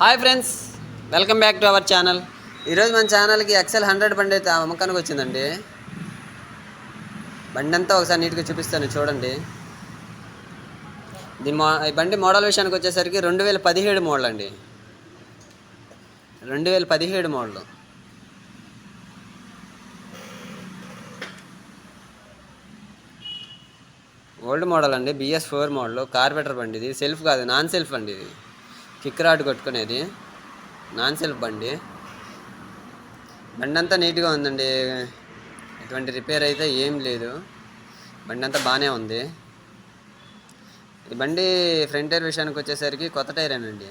Hi friends welcome back to our channel. ఈరోజు మన ఛానల్కి ఎక్సెల్ హండ్రెడ్ బండి అయితే అమ్మకానికి వచ్చిందండి. బండి అంతా ఒకసారి నీట్గా చూపిస్తాను చూడండి. దీని మో ఈ బండి మోడల్ విషయానికి వచ్చేసరికి రెండు వేల పదిహేడు మోడల్ అండి. రెండు వేల పదిహేడు మోడల్. ఓల్డ్ మోడల్ అండి బిఎస్ ఫోర్ మోడల్ కార్పెటర్ బండి ఇది సెల్ఫ్ కాదు నాన్ సెల్ఫ్ అండి ఇది. కిక్ రాడ్ కొట్టుకునేది. నాన్ సెల్ఫ్ బండి. బండి అంతా నీట్గా ఉందండి. ఎటువంటి రిపేర్ అయితే ఏం లేదు. బండి అంతా బాగానే ఉంది. ఈ బండి ఫ్రంట్ టైర్ విషయానికి వచ్చేసరికి కొత్త టైరేనండి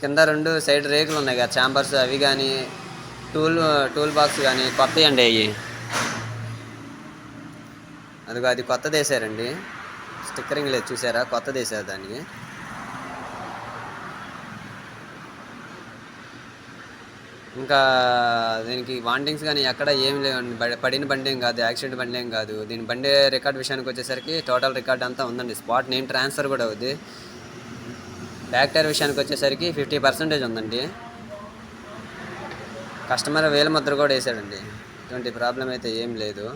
కింద రెండు సైడ్ రేకులు ఉన్నాయి కదా ఛాంబర్స్ అవి కానీ టూల్ టూల్ బాక్స్ కానీ కొత్తవి అండి అవి అదిగో అది కొత్తది వేసారండి స్టిక్కరింగ్ లేదు చూసారా? కొత్తది వేసారు దానికి. ఇంకా దీనికి వాంటింగ్స్ కానీ ఎక్కడ ఏం లేవండి. పడిన బండి ఏం కాదు యాక్సిడెంట్ బండి ఏం కాదు. దీని బండి రికార్డ్ విషయానికి వచ్చేసరికి టోటల్ రికార్డ్ అంతా ఉందండి. స్పాట్ నేమ్ ట్రాన్స్ఫర్ కూడా అవుద్ది. బ్యాక్ టైర్ విషయానికి వచ్చేసరికి ఫిఫ్టీ పర్సెంటేజ్ ఉందండి. కస్టమర్ వేల ముద్ర కూడా వేసాడండి. ఎటువంటి ప్రాబ్లం అయితే ఏం లేదు.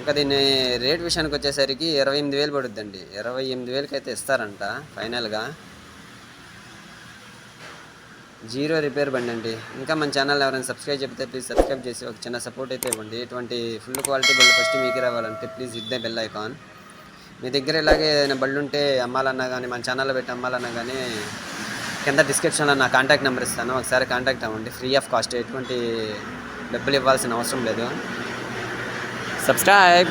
ఇంకా దీన్ని రేట్ విషయానికి వచ్చేసరికి ఇరవై ఎనిమిది వేలు పడుద్దండి. ఇరవై ఎనిమిది వేలకి అయితే ఇస్తారంట ఫైనల్గా. జీరో రిపేర్ బండి అండి. ఇంకా మన ఛానల్ ఎవరైనా సబ్స్క్రైబ్ చెప్తే ప్లీజ్ సబ్స్క్రైబ్ చేసి ఒక చిన్న సపోర్ట్ అయితే ఇవ్వండి. ఇటువంటి ఫుల్ క్వాలిటీ బళ్ళు ఫస్ట్ మీకే రావాలంటే ప్లీజ్ ఇద్దే బెల్ ఐకాన్ మీ దగ్గర ఇలాగే ఏదైనా బళ్ళు ఉంటే అమ్మాలన్నా కానీ మన ఛానల్లో పెట్టి అమ్మాలన్నా కానీ కింద డిస్క్రిప్షన్లో నా కాంటాక్ట్ నెంబర్ ఇస్తాను. ఒకసారి కాంటాక్ట్ అవ్వండి. ఫ్రీ ఆఫ్ కాస్ట్ ఎటువంటి డబ్బులు ఇవ్వాల్సిన అవసరం లేదు. సబ్స్క్రైబ్